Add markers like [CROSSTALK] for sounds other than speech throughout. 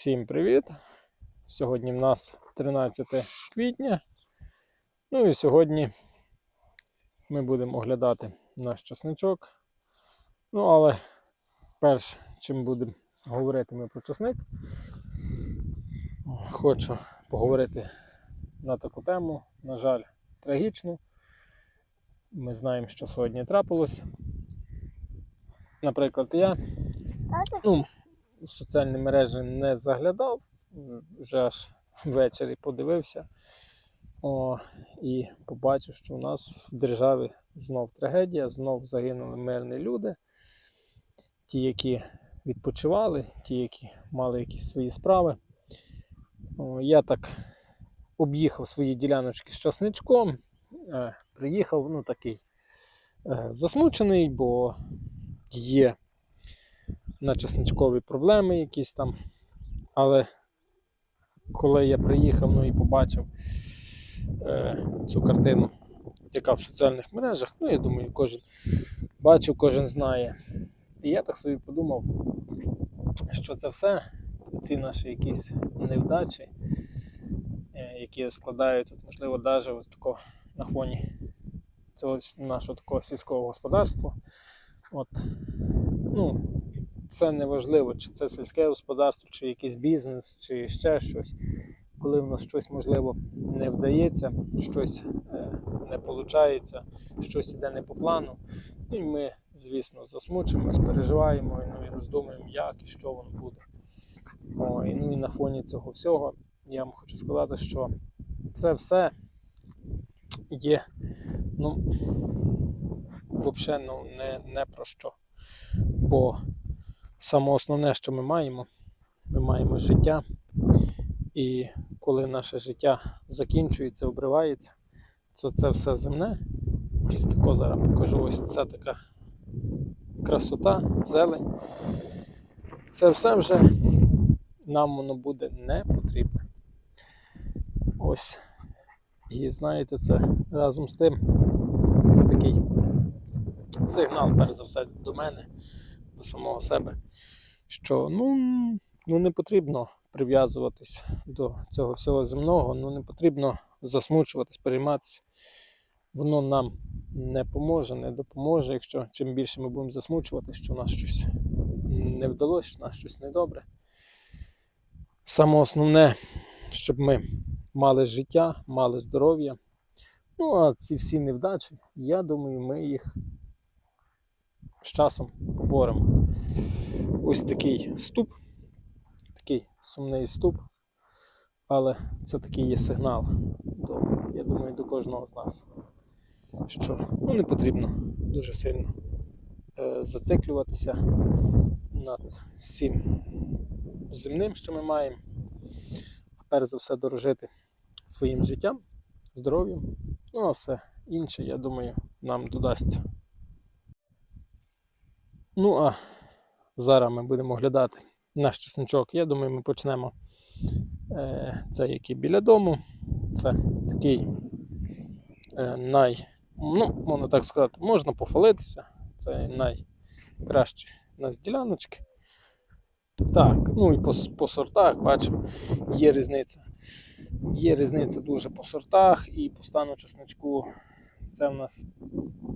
Всім привіт! Сьогодні в нас 13 квітня. Ну і сьогодні ми будемо оглядати наш часничок. Ну, але перш чим будемо говорити ми про часник, хочу поговорити на таку тему, на жаль, трагічну. Ми знаємо, що сьогодні трапилось. Наприклад, я ну, в соціальні мережі не заглядав, вже аж ввечері подивився О, і побачив, що у нас в державі знов трагедія, знов загинули мирні люди. Ті, які відпочивали, ті, які мали якісь свої справи. О, я так об'їхав свої діляночки з часничком, е, приїхав, ну такий е, засмучений, бо є на часничкові проблеми якісь там. Але коли я приїхав ну, і побачив е, цю картину, яка в соціальних мережах, ну я думаю, кожен бачив, кожен знає. І я так собі подумав, що це все, ці наші якісь невдачі, е, які складаються, можливо, навіть ось тако на фоні цього нашого такого сільського господарства. От, ну, це не важливо, чи це сільське господарство, чи якийсь бізнес, чи ще щось. Коли в нас щось можливо не вдається, щось е, не виходить, щось іде не по плану. Ну і ми, звісно, засмучуємось, переживаємо ну, і роздумуємо, як і що воно буде. О, і, ну і на фоні цього всього я вам хочу сказати, що це все є, ну, взагалі ну, не, не про що. Бо саме основне, що ми маємо, ми маємо життя. І коли наше життя закінчується, обривається, то це все земне. Ось тако зараз покажу. Ось це така красота, зелень. Це все вже нам воно буде не потрібне. Ось. І знаєте, це разом з тим, це такий сигнал, перш за все, до мене, до самого себе, що ну, ну не потрібно прив'язуватись до цього всього земного, ну не потрібно засмучуватись, перейматися. Воно нам не поможе, не допоможе, якщо чим більше ми будемо засмучуватися, що у нас щось не вдалося, що у нас щось недобре. Саме основне, щоб ми мали життя, мали здоров'я. Ну, а ці всі невдачі, я думаю, ми їх з часом поборемо. Ось такий вступ, такий сумний вступ, але це такий є сигнал, до, я думаю, до кожного з нас, що ну, не потрібно дуже сильно е, зациклюватися над всім земним, що ми маємо, а перш за все дорожити своїм життям, здоров'ям, ну а все інше, я думаю, нам додасться. Ну а зараз ми будемо оглядати наш чесничок. Я думаю, ми почнемо е, це який біля дому. Це такий е, най, ну, можна так сказати, можна похвалитися. Це найкращі у нас діляночки. Так, ну і по, по сортах бачимо, є різниця. Є різниця дуже по сортах і по стану чесничку. Це в нас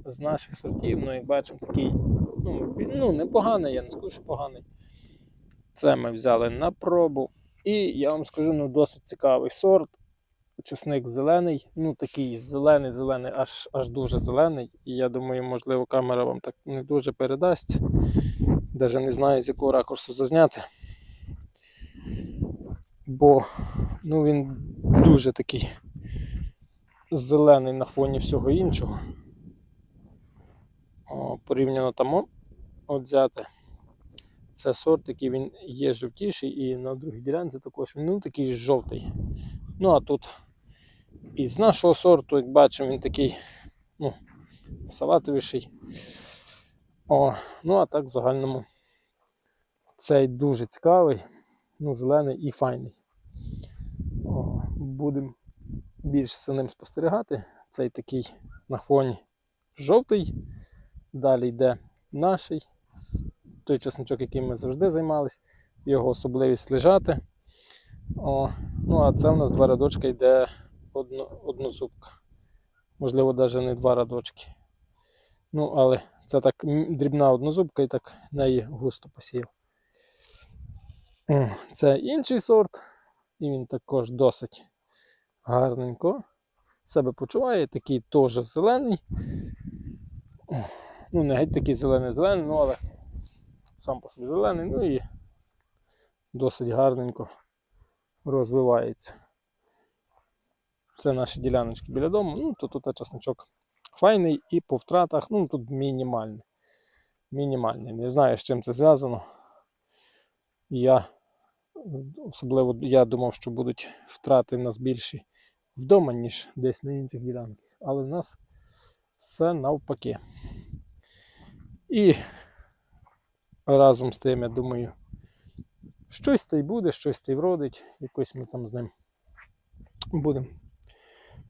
з наших сортів, ну як бачимо, такий ну, ну, непоганий, я не скажу, що поганий. Це ми взяли на пробу. І я вам скажу, ну досить цікавий сорт. Чесник зелений, ну такий зелений, зелений, аж аж дуже зелений. І я думаю, можливо, камера вам так не дуже передасть. Даже не знаю, з якого ракурсу зазняти. Бо ну, він дуже такий зелений на фоні всього іншого. О, порівняно там от взяти. Це сорт, який він є жовтіший, і на другій ділянці також він ну, такий жовтий. Ну а тут із нашого сорту, як бачимо, він такий ну, салатовіший. О, ну а так в загальному цей дуже цікавий, ну, зелений і файний. Будемо більше за ним спостерігати. Цей такий на фоні жовтий. Далі йде наший, той чесночок, яким ми завжди займалися, його особливість лежати. О, ну а це в нас два рядочка йде одно, однозубка. Можливо, навіть не два рядочки. Ну, але це так дрібна однозубка і так неї густо посіяв. Це інший сорт, і він також досить гарненько себе почуває, такий теж зелений. Ну, не геть такий зелений-зелений, ну але сам по собі зелений, ну і досить гарненько розвивається. Це наші діляночки біля дому. Ну, то тут часничок файний і по втратах, ну тут мінімальний. Мінімальний. Не знаю, з чим це зв'язано. Я особливо я думав, що будуть втрати в нас більші вдома, ніж десь на інших ділянках. Але в нас все навпаки. І разом з тим, я думаю, щось та й буде, щось та й вродить. Якось ми там з ним будемо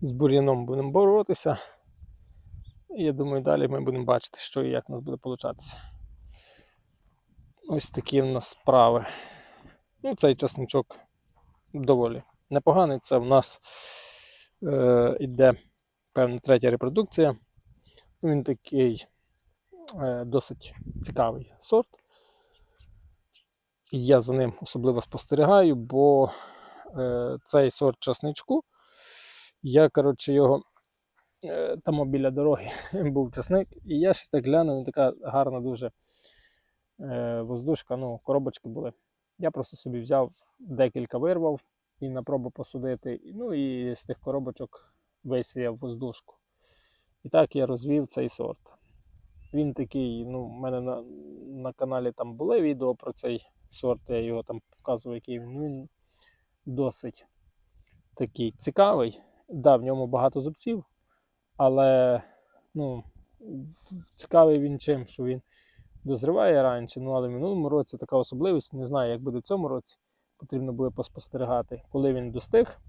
з бур'яном будемо боротися. І я думаю, далі ми будемо бачити, що і як у нас буде получатися. Ось такі в нас справи. Ну, цей часничок доволі непоганий. Це в нас е, іде певна третя репродукція. Він такий е, досить цікавий сорт. Я за ним особливо спостерігаю, бо е, цей сорт часничку, я, коротше, його е, там біля дороги [LAUGHS] був часник, і я щось так глянув, він така гарна дуже воздушка, ну, коробочки були. Я просто собі взяв декілька вирвав і на пробу посадити. Ну і з тих коробочок висіяв воздушку. І так я розвів цей сорт. Він такий, ну, в мене на, на каналі там були відео про цей сорт, я його там показував, який він. Ну, Він досить такий цікавий. Да, в ньому багато зубців, але ну, цікавий він чим, що він дозріває раніше. Ну, але в минулому році така особливість, не знаю, як буде в цьому році. Потрібно буде поспостерігати. Коли він достиг,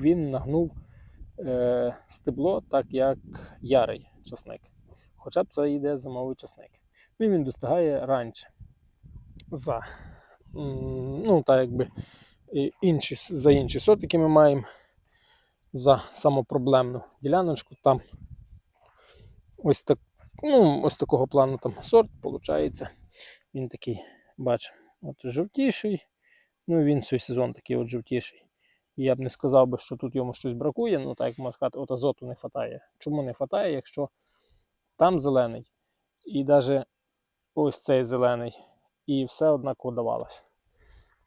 він нагнув е, стебло, так як ярий часник. Хоча б це йде зимовий часник. Ну, він достигає раніше. За, ну, так якби інші, за інші сорт, які ми маємо за самопроблемну діляночку. Там ось так, ну, ось такого плану там сорт, виходить. Він такий, бачимо, от жовтіший. Ну, він цей сезон такий от жовтіший. Я б не сказав би, що тут йому щось бракує, ну так як можна сказати, от азоту не вистачає. Чому не вистачає, якщо там зелений, і навіть ось цей зелений, і все однаково давалось.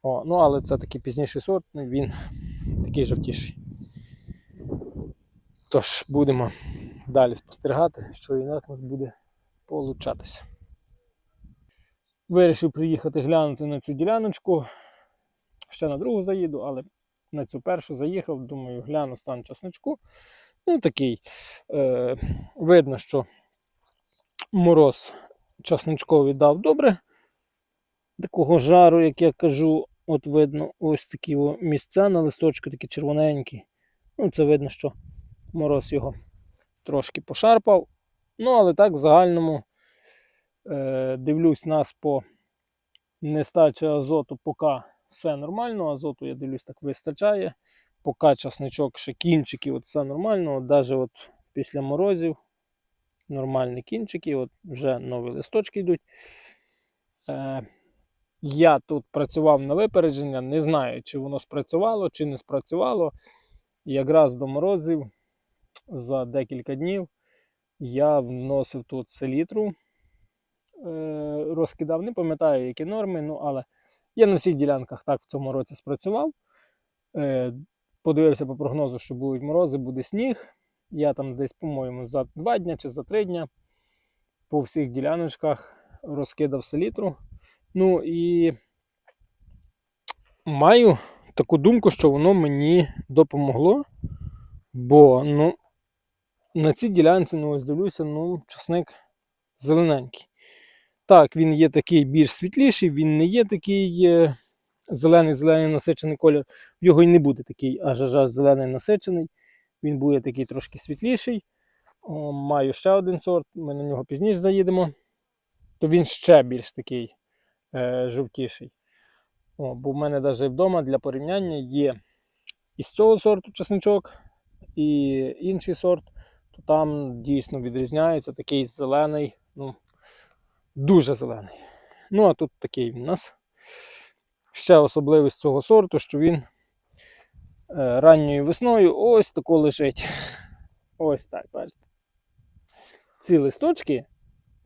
О, ну але це такий пізніший сорт, ну, він такий жовтіший. Тож, будемо далі спостерігати, що і як у нас буде получатися. Вирішив приїхати глянути на цю діляночку. Ще на другу заїду, але на цю першу заїхав, думаю, гляну стан часничку. Ну, такий. Е, Видно, що мороз часничковий дав добре. Такого жару, як я кажу, от видно ось такі місця на листочку, такі червоненькі. Ну, це видно, що мороз його трошки пошарпав. Ну, але так, в загальному дивлюсь нас по нестачі азоту, поки все нормально. Азоту, я дивлюсь, так вистачає. Поки часничок ще кінчики, от все нормально. От Навіть от після морозів нормальні кінчики, от вже нові листочки йдуть. Е, я тут працював на випередження, не знаю, чи воно спрацювало, чи не спрацювало. Якраз до морозів за декілька днів я вносив тут селітру, е, розкидав, не пам'ятаю, які норми, ну але я на всіх ділянках так в цьому році спрацював. Е, подивився по прогнозу, що будуть морози, буде сніг. Я там десь, по-моєму, за 2 дні чи за 3 дні по всіх діляночках розкидав селітру. Ну і маю таку думку, що воно мені допомогло. Бо ну, на цій ділянці, ну ось дивлюся, ну, часник зелененький. Так, він є такий більш світліший, він не є такий е, зелений, зелений насичений колір. В його і не буде такий аж аж зелений насичений. Він буде такий трошки світліший. О, маю ще один сорт, ми на нього пізніше заїдемо. То він ще більш такий е, жовтіший. О, бо в мене навіть вдома для порівняння є із цього сорту чесничок і інший сорт, то там дійсно відрізняється такий зелений, ну, дуже зелений. Ну, а тут такий у нас. Ще особливість цього сорту, що він е, ранньою весною ось тако лежить. Ось так, бачите. Ці листочки,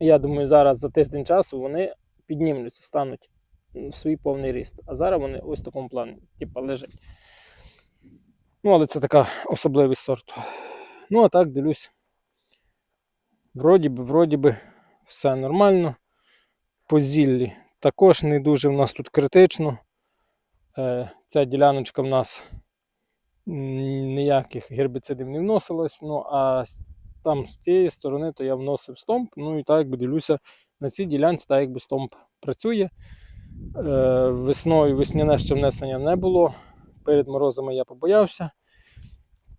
я думаю, зараз за тиждень часу вони піднімуться, стануть в свій повний ріст. А зараз вони ось в такому плані, типу, лежать. Ну, але це така особливість сорту. Ну, а так дивлюсь. Вроді би, вроді би, все нормально. По зіллі також не дуже в нас тут критично. Е, ця діляночка в нас ніяких гербіцидів не вносилось. Ну, а там з тієї сторони то я вносив стомп. Ну і так якби дивлюся, на цій ділянці так якби стомп працює. Е, весною весняне ще внесення не було. Перед морозами я побоявся,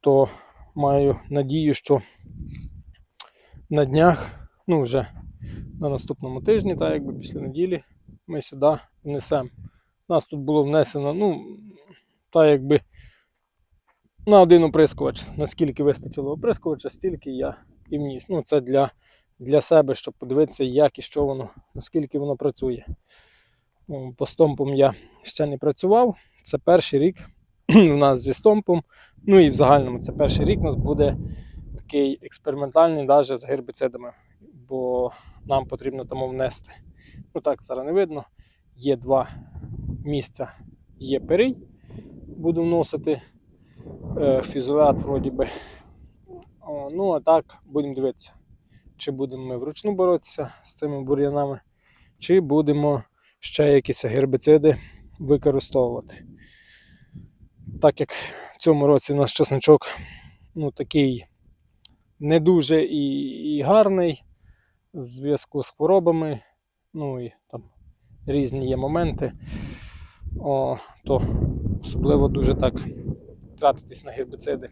то маю надію, що на днях, ну вже на наступному тижні, так якби після неділі, ми сюди внесемо. У нас тут було внесено, ну, так якби на один оприскувач. Наскільки вистачило оприскувача, стільки я і вніс. Ну, це для, для себе, щоб подивитися, як і що воно, наскільки воно працює. Ну, По стомпам я ще не працював. Це перший рік [CLEARS THROAT] у нас зі стомпом. Ну і в загальному це перший рік у нас буде такий експериментальний навіть з гербіцидами, бо нам потрібно тому внести. Ну так, зараз не видно. Є два місця, є перий, буду вносити е, фізолат вроді би. Ну а так будемо дивитися, чи будемо ми вручну боротися з цими бур'янами, чи будемо ще якісь гербіциди використовувати. Так як в цьому році у нас чесночок ну, такий не дуже і, і гарний в зв'язку з хворобами, ну і там різні є моменти, о, то особливо дуже так тратитись на гербіциди.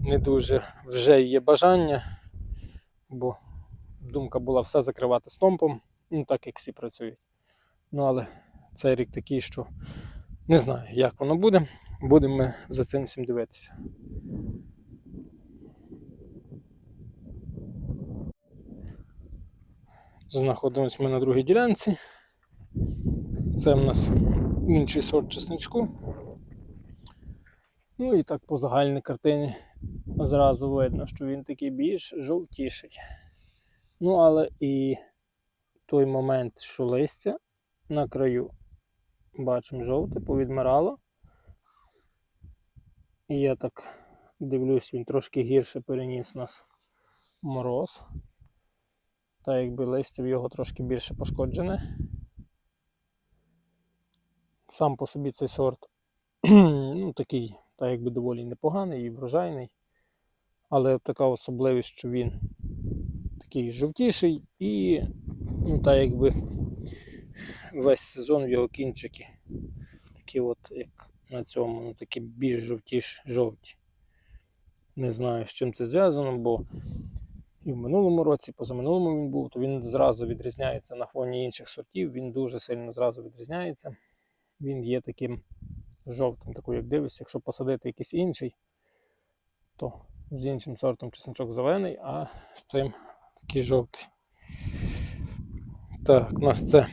Не дуже вже є бажання, бо думка була все закривати стомпом, ну так як всі працюють. Ну але цей рік такий, що не знаю, як воно буде. Будемо ми за цим всім дивитися. Знаходимося ми на другій ділянці. Це в нас інший сорт чесничку. Ну і так по загальній картині зразу видно, що він такий більш жовтіший. Ну, але і той момент, що листя на краю бачимо жовте, повідмирало. І я так дивлюсь, він трошки гірше переніс нас мороз. Та якби листя в його трошки більше пошкоджене. Сам по собі цей сорт [CLEARS THROAT] ну, такий, та якби доволі непоганий і врожайний. Але така особливість, що він такий жовтіший і ну, та якби весь сезон в його кінчики. Такі от, як на цьому, ну такі більш жовтіш жовті. Не знаю, з чим це зв'язано, бо і в минулому році, позаминулому він був, то він зразу відрізняється на фоні інших сортів, він дуже сильно зразу відрізняється. Він є таким жовтим, таку, як дивишся, якщо посадити якийсь інший, то з іншим сортом чесночок зелений, а з цим такий жовтий. Так, у нас це,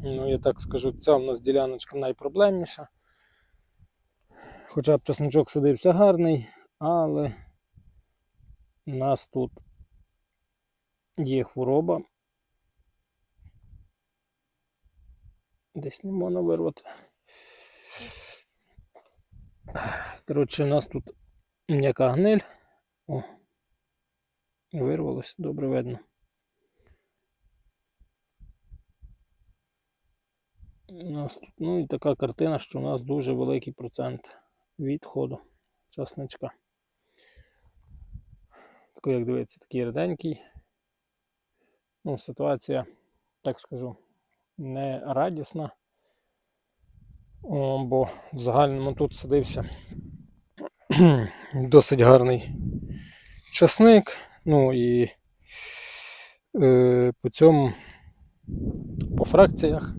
ну я так скажу, ця у нас діляночка найпроблемніша. Хоча б чесночок садився гарний, але у нас тут є хвороба. Десь не можна вирвати. Коротше, у нас тут м'яка гниль. О, вирвалось, добре видно. У нас тут, ну і така картина, що у нас дуже великий процент відходу часничка. Такий, як дивиться, такий реденький. Ну, ситуація, так скажу, не радісна. О, бо в загальному тут садився [CLEARS THROAT] досить гарний часник. Ну і е, по цьому, по фракціях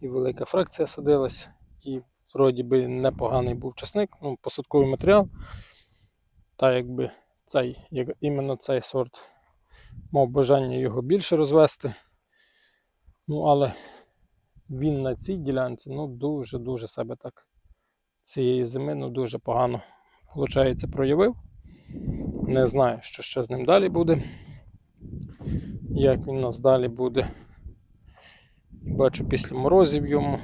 і велика фракція садилась, і вроді би непоганий був часник, ну, посадковий матеріал. Та якби цей, як, іменно цей сорт мав бажання його більше розвести. Ну, але він на цій ділянці ну, дуже-дуже себе так цієї зими ну, дуже погано виходить, проявив. Не знаю, що ще з ним далі буде. Як він у нас далі буде. Бачу після морозів йому.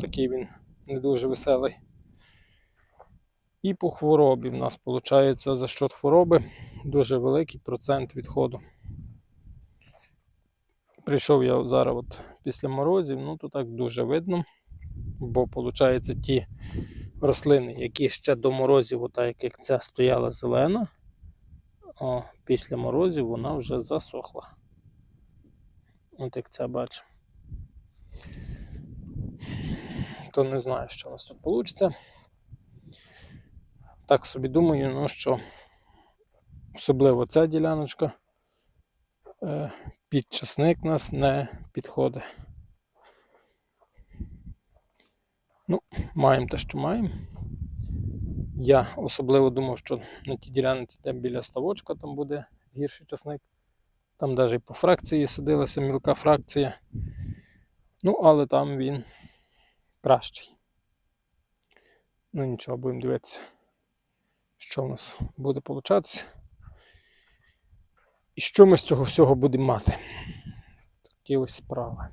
Такий він не дуже веселий. І по хворобі в нас виходить за счет хвороби дуже великий процент відходу. Прийшов я зараз от після морозів, ну то так дуже видно, бо виходить ті рослини, які ще до морозів, отак як ця стояла зелена, а після морозів вона вже засохла. От як ця бачу. То не знаю, що у нас тут вийде. Так собі думаю, ну що особливо ця діляночка е, під часник нас не підходить. Ну, маємо те, що маємо. Я особливо думав, що на тій ділянці, де біля ставочка, там буде гірший часник. Там навіть по фракції садилася мілка фракція. Ну, але там він кращий. Ну нічого, будемо дивитися, що в нас буде получатися. І що ми з цього всього будемо мати. Такі ось справи.